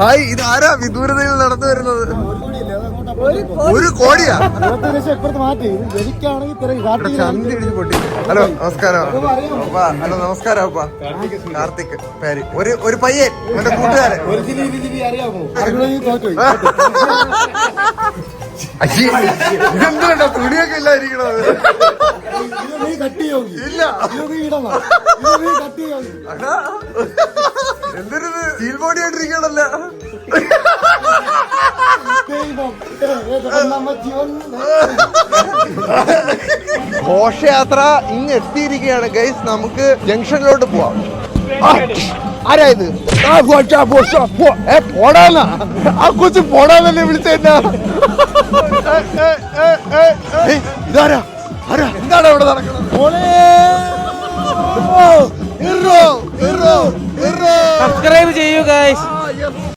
Hi ഇത് ആരാ വിദൂരതയിൽ നടന്നു വരുന്നത്? ഒരു കോടിയാ? പൊട്ടി ഹലോ നമസ്കാരം. ഹലോ നമസ്കാരം അപ്പാ. കാർത്തിക് പേര്. ഒരു ഒരു പയ്യൻ എന്റെ അയ്യേ, ഇതെന്തുകൊണ്ടാ തുണിയൊക്കെ ഇല്ലായിരിക്കണത് ഇല്ല. എന്തൊരു സ്റ്റീൽ ബോഡി ആയിട്ടിരിക്കണല്ല? ഘോഷയാത്ര ഇങ്ങ് എത്തിയിരിക്കുകയാണ്. ഗൈസ് നമുക്ക് ജംഗ്ഷനിലോട്ട് പോവാം. ആ, ആരാ ഇത്? ആ, ഘോഷ, ഘോഷ, പോ. ഏ, പോടാന്നാ? ആ കൊച്ചു പോടാന്നല്ലേ വിളിച്ചെന്നാ ഇതാരാ? ആരാ? എന്താണ് അവിടെ നടക്കുന്നത്? സബ്സ്ക്രൈബ് ചെയ്യൂ ഗൈസ്